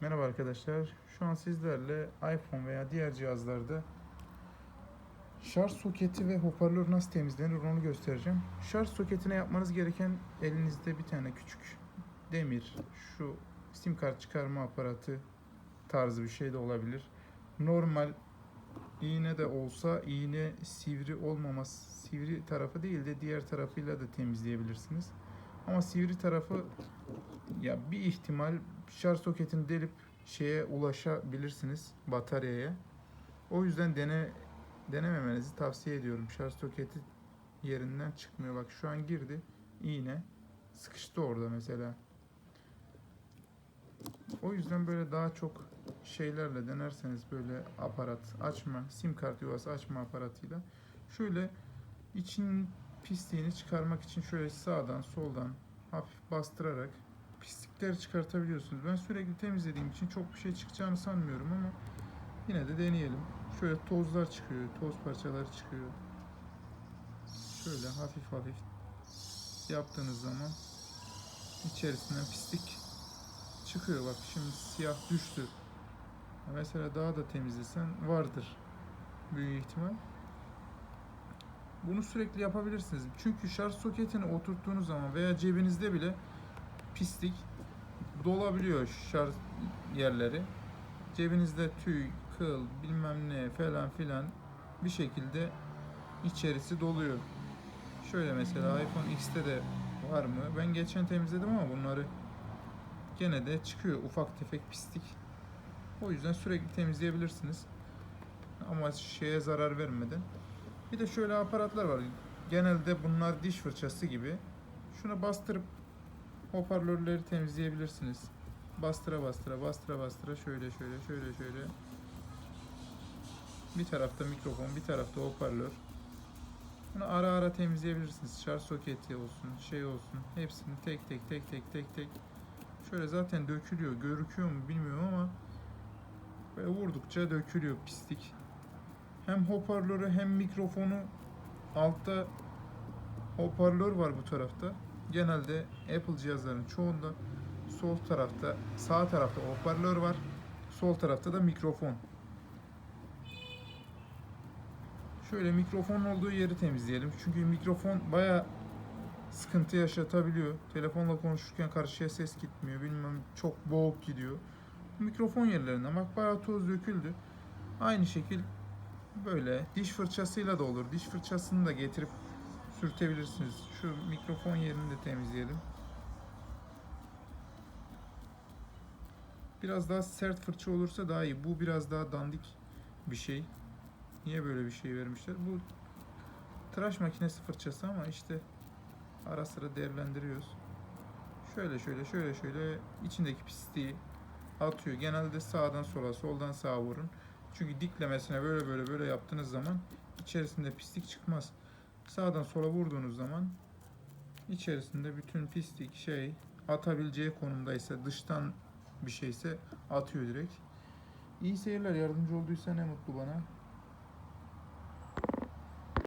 Merhaba arkadaşlar. Şu an sizlerle iPhone veya diğer cihazlarda şarj soketi ve hoparlör nasıl temizlenir onu göstereceğim. Şarj soketine yapmanız gereken elinizde bir tane küçük demir, şu sim kart çıkarma aparatı tarzı bir şey de olabilir. Normal iğne de olsa iğne sivri olmaması, sivri tarafı değil de diğer tarafıyla da temizleyebilirsiniz. Ama sivri tarafı ya bir ihtimal şarj soketini delip şeye ulaşabilirsiniz bataryaya. O yüzden dene denememenizi tavsiye ediyorum. Şarj soketi yerinden çıkmıyor. Bak şu an girdi. iğne sıkıştı orada mesela. O yüzden böyle daha çok şeylerle denerseniz böyle aparat açma, sim kart yuvası açma aparatıyla şöyle için pisliğini çıkarmak için şöyle sağdan soldan hafif bastırarak pislikleri çıkartabiliyorsunuz. Ben sürekli temizlediğim için çok bir şey çıkacağını sanmıyorum ama yine de deneyelim. Şöyle tozlar çıkıyor, toz parçaları çıkıyor. Şöyle hafif hafif yaptığınız zaman içerisinden pislik çıkıyor. Bak şimdi siyah düştü. Mesela daha da temizlesen vardır büyük ihtimal. Bunu sürekli yapabilirsiniz. Çünkü şarj soketini oturttuğunuz zaman veya cebinizde bile pislik dolabiliyor şarj yerleri. Cebinizde tüy, kıl, bilmem ne falan filan bir şekilde içerisi doluyor. Şöyle mesela iPhone X'te de var mı? Ben geçen temizledim ama bunları gene de çıkıyor ufak tefek pislik. O yüzden sürekli temizleyebilirsiniz. Ama şeye zarar vermeden. Bir de şöyle aparatlar var. Genelde bunlar diş fırçası gibi. Şuna bastırıp hoparlörleri temizleyebilirsiniz. Bastıra bastıra bastıra bastıra şöyle şöyle şöyle şöyle. Bir tarafta mikrofon, bir tarafta hoparlör. Bunu ara ara temizleyebilirsiniz. Şarj soketi olsun, şey olsun. Hepsini tek tek tek tek tek tek. Şöyle zaten dökülüyor. Görüküyor mu bilmiyorum ama böyle vurdukça dökülüyor pislik. Hem hoparlörü hem mikrofonu altta hoparlör var bu tarafta. Genelde Apple cihazların çoğunda sol tarafta, sağ tarafta hoparlör var. Sol tarafta da mikrofon. Şöyle mikrofonun olduğu yeri temizleyelim. Çünkü mikrofon baya sıkıntı yaşatabiliyor. Telefonla konuşurken karşıya ses gitmiyor. Bilmem çok boğuk gidiyor. Mikrofon yerlerinden bak bayağı toz döküldü. Aynı şekil böyle diş fırçasıyla da olur. Diş fırçasını da getirip sürtebilirsiniz. Şu mikrofon yerini de temizleyelim. Biraz daha sert fırça olursa daha iyi. Bu biraz daha dandik bir şey. Niye böyle bir şey vermişler? Bu tıraş makinesi fırçası ama işte ara sıra değerlendiriyoruz. Şöyle şöyle şöyle şöyle içindeki pisliği atıyor. Genelde sağdan sola, soldan sağa vurun. Çünkü diklemesine böyle böyle böyle yaptığınız zaman içerisinde pislik çıkmaz. Sağdan sola vurduğunuz zaman içerisinde bütün pislik şey atabileceği konumdaysa dıştan bir şeyse atıyor direkt. İyi seyirler yardımcı olduysa ne mutlu bana.